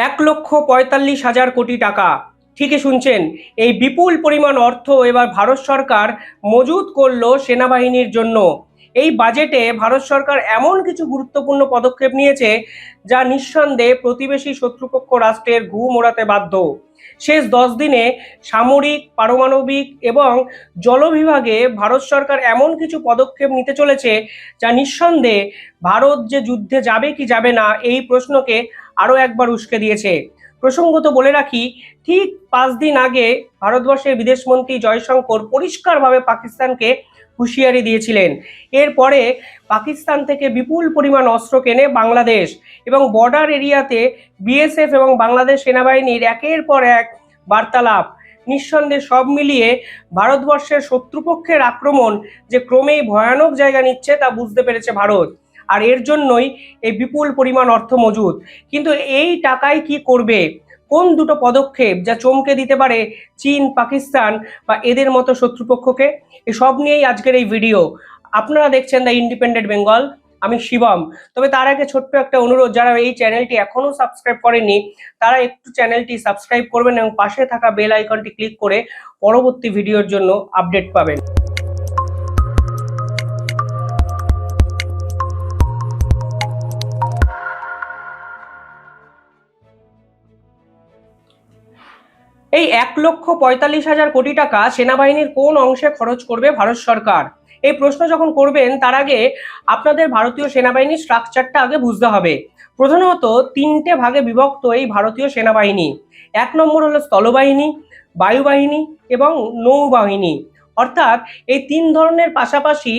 এক লক্ষ পঁয়তাল্লিশ হাজার কোটি টাকা। ঠিকই শুনছেন, এই বিপুল পরিমাণ অর্থ এবার ভারত সরকার মজুত করল সেনাবাহিনীর জন্য। এই বাজেটে ভারত সরকার এমন কিছু গুরুত্বপূর্ণ পদক্ষেপ নিয়েছে যা নিঃসন্দেহে প্রতিবেশী শত্রুপক্ষ রাষ্ট্রের ঘুম ওড়াতে বাধ্য। শেষ দশ দিনে সামরিক, পারমাণবিক এবং জলবিভাগে ভারত সরকার এমন কিছু পদক্ষেপ নিতে চলেছে যা নিঃসন্দেহে ভারত যে যুদ্ধে যাবে কি যাবে না এই প্রশ্নকে আরও একবার উস্কে দিয়েছে। প্রসঙ্গত বলে রাখি, ঠিক পাঁচ দিন আগে ভারতবর্ষের বিদেশমন্ত্রী জয়শঙ্কর পরিষ্কারভাবে পাকিস্তানকে হুঁশিয়ারি দিয়েছিলেন। এরপরে পাকিস্তান থেকে বিপুল পরিমাণ অস্ত্র কেনে বাংলাদেশ এবং বর্ডার এরিয়াতে বিএসএফ এবং বাংলাদেশ সেনাবাহিনীর একের পর এক বার্তালাপ। নিঃসন্দেহে সব মিলিয়ে ভারতবর্ষের শত্রুপক্ষের আক্রমণ যে ক্রমেই ভয়ানক জায়গা নিচ্ছে তা বুঝতে পেরেছে ভারত। আর এর জন্যই এই বিপুল পরিমাণ অর্থ মজুদ কিন্তু এই টাকায় কি করবে? কোন দুটো পদক্ষেপ যা চমকে দিতে পারে চীন, পাকিস্তান বা এদের মতো শত্রুপক্ষকে? এসব নিয়েই আজকের এই ভিডিও আপনারা দেখছেন দ্য ইন্ডিপেন্ডেন্ট বেঙ্গল আমি শিবম। তবে তার আগে ছোট্ট একটা অনুরোধ, যারা এই চ্যানেলটি এখনও সাবস্ক্রাইব করেনি তারা একটু চ্যানেলটি সাবস্ক্রাইব করবেন এবং পাশে থাকা বেল আইকনটি ক্লিক করে পরবর্তী ভিডিওর জন্য আপডেট পাবেন। এক লক্ষ পঁয়তাল্লিশ হাজার কোটি টাকা সেনাবাহিনীর কোন অংশে খরচ করবে ভারত সরকার? এই প্রশ্ন যখন করবেন, তার আগে আপনাদের ভারতীয় সেনাবাহিনীর স্ট্রাকচারটা আগে বুঝতে হবে। প্রধানত তিনটে ভাগে বিভক্ত এই ভারতীয় সেনাবাহিনী। এক নম্বর হলো স্থলবাহিনী, বায়ুবাহিনী এবং নৌবাহিনী। অর্থাৎ এই তিন ধরনের পাশাপাশি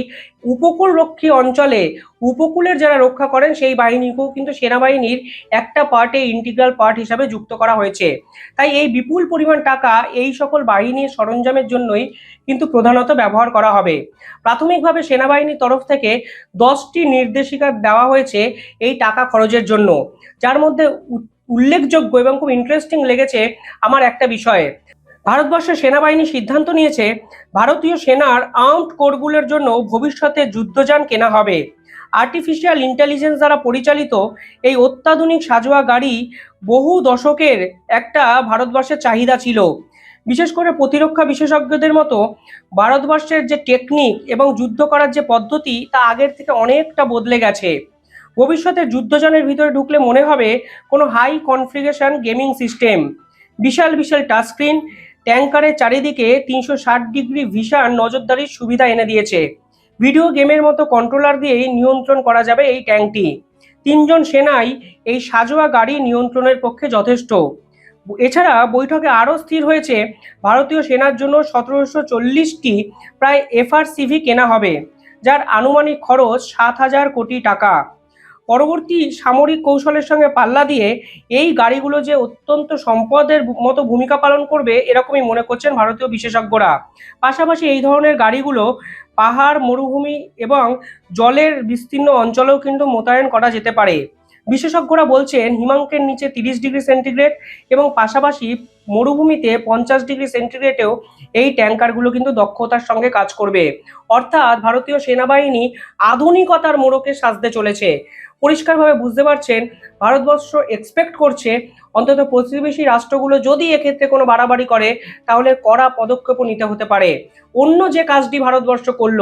উপকূলরক্ষী অঞ্চলে উপকূলের যারা রক্ষা করেন সেই বাহিনীকেও কিন্তু সেনাবাহিনীর একটা পার্টে ইন্টিগ্রাল পার্ট হিসাবে যুক্ত করা হয়েছে। তাই এই বিপুল পরিমাণ টাকা এই সকল বাহিনীর সরঞ্জামের জন্যই কিন্তু প্রধানত ব্যবহার করা হবে। প্রাথমিকভাবে সেনাবাহিনীর তরফ থেকে দশটি নির্দেশিকা দেওয়া হয়েছে এই টাকা খরচের জন্য। যার মধ্যে উল্লেখযোগ্য এবং খুব ইন্টারেস্টিং লেগেছে আমার একটা বিষয়ে। ভারতবর্ষের সেনাবাহিনী সিদ্ধান্ত নিয়েছে ভারতীয় সেনার আর্মড কোরগুলোর জন্য ভবিষ্যতে যুদ্ধযান কেনা হবে। আর্টিফিশিয়াল ইন্টেলিজেন্স দ্বারা পরিচালিত এই অত্যাধুনিক সাজোয়া গাড়ি বহু দশকের একটা ভারতবর্ষের চাহিদা ছিল। বিশেষ করে প্রতিরক্ষা বিশেষজ্ঞদের মতো ভারতবর্ষের যে টেকনিক এবং যুদ্ধ করার যে পদ্ধতি, তা আগের থেকে অনেকটা বদলে গেছে। ভবিষ্যতে যুদ্ধযানের ভিতরে ঢুকলে মনে হবে কোনো হাই কনফিগেশন গেমিং সিস্টেম বিশাল বিশাল টাচস্ক্রিন ট্যাঙ্কারের চারিদিকে তিনশো ষাট ডিগ্রি ভিসার নজরদারির সুবিধা এনে দিয়েছে। ভিডিও গেমের মতো কন্ট্রোলার দিয়েই নিয়ন্ত্রণ করা যাবে এই ট্যাঙ্কটি। তিনজন সেনাই এই সাজোয়া গাড়ি নিয়ন্ত্রণের পক্ষে যথেষ্ট। এছাড়া বৈঠকে আরও স্থির হয়েছে, ভারতীয় সেনার জন্য সতেরোশো চল্লিশটি প্রায় এফআরসিভি কেনা হবে, যার আনুমানিক খরচ সাত হাজার কোটি টাকা। পরবর্তী সামরিক কৌশলের সঙ্গে পাল্লা দিয়ে এই গাড়িগুলো যে অত্যন্ত সম্পদের মতো ভূমিকা পালন করবে এরকমই মনে করছেন ভারতীয় বিশেষজ্ঞরা। পাশাপাশি এই ধরনের গাড়িগুলো পাহাড়, মরুভূমি এবং জলের বিস্তীর্ণ অঞ্চলেও কিন্তু মোতায়েন করা যেতে পারে। বিশেষজ্ঞরা বলছেন, হিমাঙ্কের নিচে তিরিশ ডিগ্রি সেন্টিগ্রেড এবং পাশাপাশি মরুভূমিতে পঞ্চাশ ডিগ্রি সেন্টিগ্রেডেও এই ট্যাঙ্কারগুলো কিন্তু দক্ষতার সঙ্গে কাজ করবে। অর্থাৎ ভারতীয় সেনাবাহিনী আধুনিকতার মোড়কে সাজতে চলেছে। পরিষ্কারভাবে বুঝতে পারছেন, ভারতবর্ষ এক্সপেক্ট করছে অন্তত প্রতিবেশী রাষ্ট্রগুলো যদি এক্ষেত্রে কোনো বাড়াবাড়ি করে, তাহলে কড়া পদক্ষেপও নিতে হতে পারে। অন্য যে কাজটি ভারতবর্ষ করল,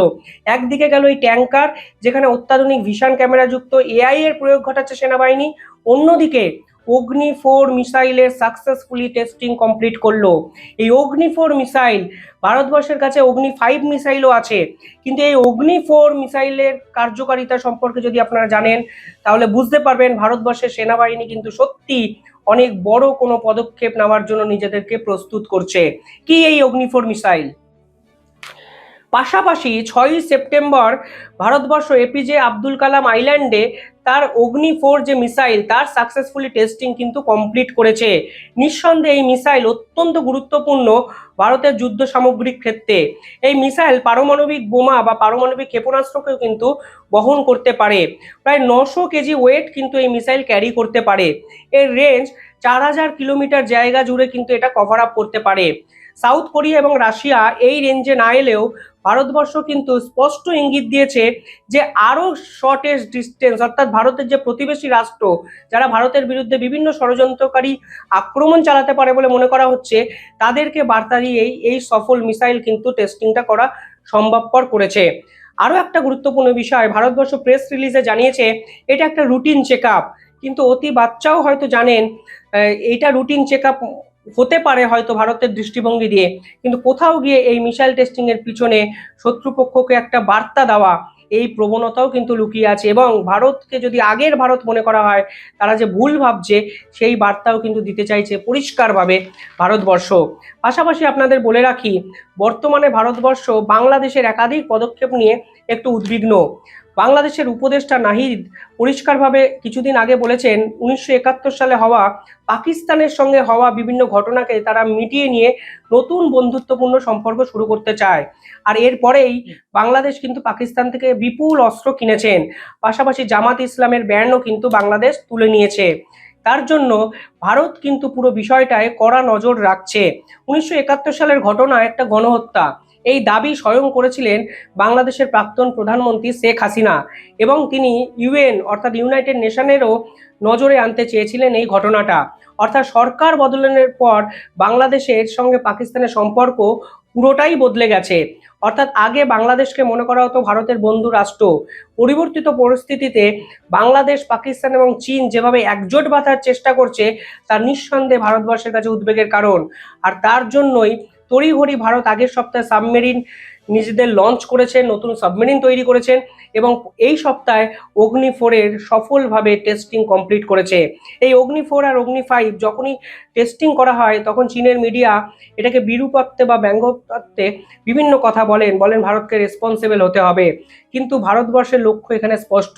একদিকে গেল এই ট্যাঙ্কার যেখানে অত্যাধুনিক ভিশান ক্যামেরা যুক্ত এআই এর প্রয়োগ ঘটাচ্ছে সেনাবাহিনী, অন্যদিকে অগ্নি ফোর মিসাইলের সাকসেসফুলি টেস্টিং কমপ্লিট করল। এই অগ্নি ফোর মিসাইল, ভারতবর্ষের কাছে অগ্নি ফাইভ মিসাইলও আছে। কিন্তু এই অগ্নি ফোর মিসাইলের কার্যকারিতা সম্পর্কে যদি আপনারা জানেন, তাহলে বুঝতে পারবেন ভারতবর্ষের সেনাবাহিনী কিন্তু সত্যি অনেক বড় কোনো পদক্ষেপ নেওয়ার জন্য নিজেদেরকে প্রস্তুত করছে। কি এই অগ্নি ফোর মিসাইল? পাশাপাশি ছয়ই সেপ্টেম্বর ভারতবর্ষ এপিজে আব্দুল কালাম আইল্যান্ডে তার অগ্নি ফোর যে মিসাইল, তার সাকসেসফুলি টেস্টিং কিন্তু কমপ্লিট করেছে। নিঃসন্দেহে এই মিসাইল অত্যন্ত গুরুত্বপূর্ণ ভারতের যুদ্ধ সামগ্রিক ক্ষেত্রে। এই মিসাইল পারমাণবিক বোমা বা পারমাণবিক ক্ষেপণাস্ত্রকেও কিন্তু বহন করতে পারে। প্রায় নশো কেজি ওয়েট কিন্তু এই মিসাইল ক্যারি করতে পারে। এর রেঞ্জ চার হাজার কিলোমিটার জায়গা জুড়ে কিন্তু এটা কভার আপ করতে পারে। সাউথ কোরিয়া এবং রাশিয়া এই রেঞ্জে না এলেও ভারতবর্ষ কিন্তু স্পষ্ট ইঙ্গিত দিয়েছে যে আরও শর্টেস্ট ডিস্টেন্স অর্থাৎ ভারতের যে প্রতিবেশী রাষ্ট্র, যারা ভারতের বিরুদ্ধে বিভিন্ন ষড়যন্ত্রকারী আক্রমণ চালাতে পারে বলে মনে করা হচ্ছে, তাদেরকে বার্তা দিয়েই এই সফল মিসাইল কিন্তু টেস্টিংটা করা সম্ভবপর করেছে। আরও একটা গুরুত্বপূর্ণ বিষয়, ভারতবর্ষ প্রেস রিলিজে জানিয়েছে, এটা একটা রুটিন চেক কিন্তু অতি বাচ্চাও হয়তো জানেন এইটা রুটিন চেক হতে পারে হয়তো ভারতের দৃষ্টিভঙ্গি দিয়ে, কিন্তু কোথাও গিয়ে এই মিসাইল টেস্টিং এর পিছনে শত্রুপক্ষকে একটা বার্তা দেওয়া, এই প্রবণতাও কিন্তু লুকিয়ে আছে। এবং ভারতকে যদি আগের ভারত মনে করা হয়, তারা যে ভুল ভাবছে, সেই বার্তাও কিন্তু দিতে চাইছে পরিষ্কারভাবে ভারতবর্ষ। পাশাপাশি আপনাদের বলে রাখি বর্তমানে ভারতবর্ষ বাংলাদেশের একাধিক পদক্ষেপ নিয়ে একটু উদ্বিগ্ন। বাংলাদেশের উপদেষ্টা নাহিদ পরিষ্কারভাবে কিছুদিন আগে বলেছেন, উনিশশো একাত্তর সালে হওয়া, পাকিস্তানের সঙ্গে হওয়া বিভিন্ন ঘটনাকে তারা মিটিয়ে নিয়ে নতুন বন্ধুত্বপূর্ণ সম্পর্ক শুরু করতে চায়। আর এরপরেই বাংলাদেশ কিন্তু পাকিস্তান থেকে বিপুল অস্ত্র কিনেছেন। পাশাপাশি জামাত ইসলামের ব্যান্ডও কিন্তু বাংলাদেশ তুলে নিয়েছে। তার জন্য ভারত কিন্তু পুরো বিষয়টায় কড়া নজর রাখছে। উনিশশো একাত্তর সালের ঘটনা একটা গণহত্যা। এই দাবি স্বয়ং করেছিলেন বাংলাদেশের প্রাক্তন প্রধানমন্ত্রী শেখ হাসিনা এবং তিনি ইউএন অর্থাৎ ইউনাইটেড নেশনেরও নজরে আনতে চেয়েছিলেন এই ঘটনাটা। অর্থাৎ সরকার বদলানোর পর বাংলাদেশের সঙ্গে পাকিস্তানের সম্পর্ক পুরোটাই বদলে গেছে। অর্থাৎ আগে বাংলাদেশকে মনে করা হতো ভারতের বন্ধু রাষ্ট্র। পরিবর্তিত পরিস্থিতিতে বাংলাদেশ, পাকিস্তান এবং চীন যেভাবে একজোট বাঁধার চেষ্টা করছে, তার নিঃসন্দেহে ভারতবর্ষের কাছে উদ্বেগের কারণ। আর তার জন্যই তড়িঘড়ি ভারত আগের সপ্তাহে সাবমেরিন নিজেদের লঞ্চ করেছেন নতুন সাবমেরিন তৈরি করেছেন এবং এই সপ্তাহে অগ্নি ফোরের সফলভাবে টেস্টিং কমপ্লিট করেছে। এই অগ্নি ফোর আর অগ্নি ফাইভ যখনই টেস্টিং করা হয়, তখন চীনের মিডিয়া এটাকে বিরূপাত্মে বা ব্যঙ্গত্বে বিভিন্ন কথা বলেন বলেন ভারতকে রেসপন্সিবল হতে হবে। কিন্তু ভারতবর্ষের লক্ষ্য এখানে স্পষ্ট।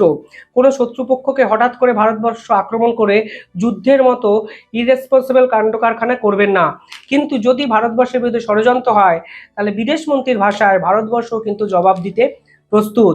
কোনো শত্রুপক্ষকে হঠাৎ করে ভারতবর্ষ আক্রমণ করে যুদ্ধের মতো ইরেসপন্সিবল কাণ্ড কারখানা করবেন না। কিন্তু যদি ভারতবর্ষের বিরুদ্ধে ষড়যন্ত্র হয়, তাহলে বিদেশ মন্ত্রীর ভাষায় ভারতবর্ষ কিন্তু জবাব দিতে প্রস্তুত।